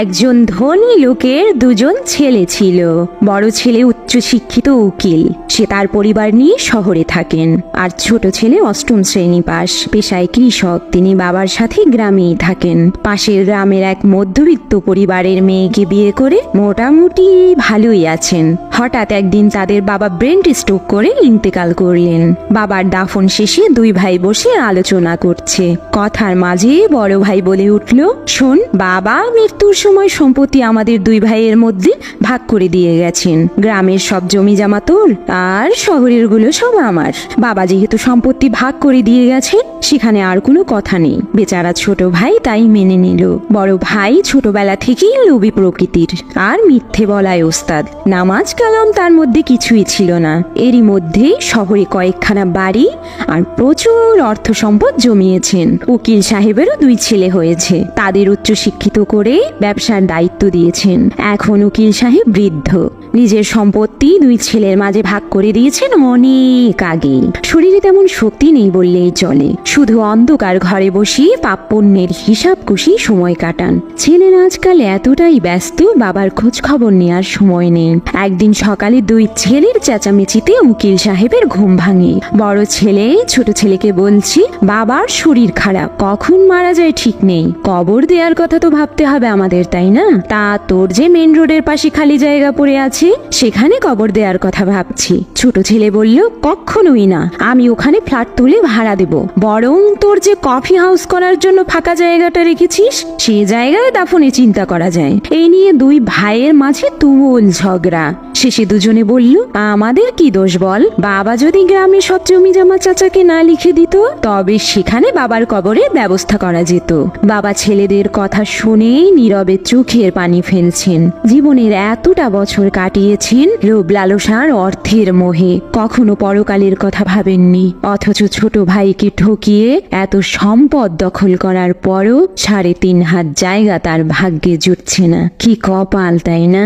একজন ধনী লোকের দুজন ছেলে ছিল। বড় ছেলে উচ্চশিক্ষিত উকিল। সে তার পরিবার নিয়ে শহরে থাকেন। আর ছোট ছেলে অষ্টম শ্রেণি পাস পেশায় কৃষক। তিনি বাবার সাথে গ্রামেই থাকেন। পাশের গ্রামের এক মধ্যবিত্ত পরিবারের মেয়েকে বিয়ে করে মোটামুটি ভালোই আছেন। হঠাৎ একদিন তাদের বাবা ব্রেন্ট স্ট্রোক করে ইন্তেকাল করলেন। বাবার দাফন শেষে দুই ভাই বসে আলোচনা করছে। কথার মাঝে বড় ভাই বলে উঠল, শোন, বাবা মৃত্যুর সময় সম্পত্তি আমাদের দুই ভাইয়ের মধ্যে ভাগ করে দিয়ে গেছেন। গ্রামের সব জমি জামা তোর আর শহরেরগুলো সব আমার। বাবা যেহেতু সম্পত্তি ভাগ করে দিয়ে গেছেন সেখানে আর কোনো কথা নেই। বেচারা ছোট ভাই তাই মেনে নিল। বড় ভাই ছোটবেলা থেকেই লোভী প্রকৃতির। আর মিথ্যে বলায় ওস্তাদ। নামাজ কালাম তার মধ্যে কিছুই ছিল না। এরই মধ্যে শহরে কয়েকখানা বাড়ি আর প্রচুর অর্থ সম্পদ জমিয়েছেন। উকিল সাহেবেরও দুই ছেলে হয়েছে। তাদের উচ্চশিক্ষিত করে ব্যবসার দায়িত্ব দিয়েছেন। এখন উকিল সাহেব বৃদ্ধ। নিজের সম্পত্তি দুই ছেলের মাঝে ভাগ করে দিয়েছেন অনেক আগে। শরীরে তেমন শক্তি নেই বললেই চলে। শুধু অন্ধকার ঘরে বসে পাপ পুণ্যের হিসাব কুশি সময় কাটান। ছেলেরা আজকাল এতটাই ব্যস্ত, বাবার খোঁজ খবর নেওয়ার সময় নেই। একদিন সকালে দুই ছেলের চেঁচামেচিতে উকিল সাহেবের ঘুম ভাঙে। বড় ছেলে ছোট ছেলেকে বলছি, বাবার শরীর খারাপ, কখন মারা যায় ঠিক নেই। কবর দেওয়ার কথা তো ভাবতে হবে আমাদের, তাই না? তা তোর যে মেন রোডের পাশে খালি জায়গা পড়ে আছে সেখানে কবর দেওয়ার কথা ভাবছি। ছোট ছেলে বলল, কখনোই না। আমি ওখানে ফ্ল্যাট তুলে ভাড়া দেব। বরং তোর যে কফি হাউস করার জন্য ফাঁকা জায়গাটা রেখেছিস, সে জায়গায় দাফনে চিন্তা করা যায়। এই নিয়ে দুই ভাইয়ের মাঝে তুমুল ঝগড়া। শেষে দুজনে বলল, আমাদের কি দোষ বল? বাবা যদি গ্রামে সব জমি জামা চাচাকে না লিখে দিত, তবে সেখানে বাবার কবরের ব্যবস্থা করা যেত। বাবা ছেলেদের কথা শুনেই নীরবে চোখের পানি ফেলছেন। জীবনের এতটা বছর কাটিয়েছেন লোভ লালসার অর্থের মোহে। কখনো পরকালের কথা ভাবেননি, অথচ ছোট ভাইকে ঠকিয়ে এত সম্পদ দখল করার পরও সাড়ে তিন হাত জায়গা তার ভাগ্যে জুটছে না। কি কপাল, তাই না?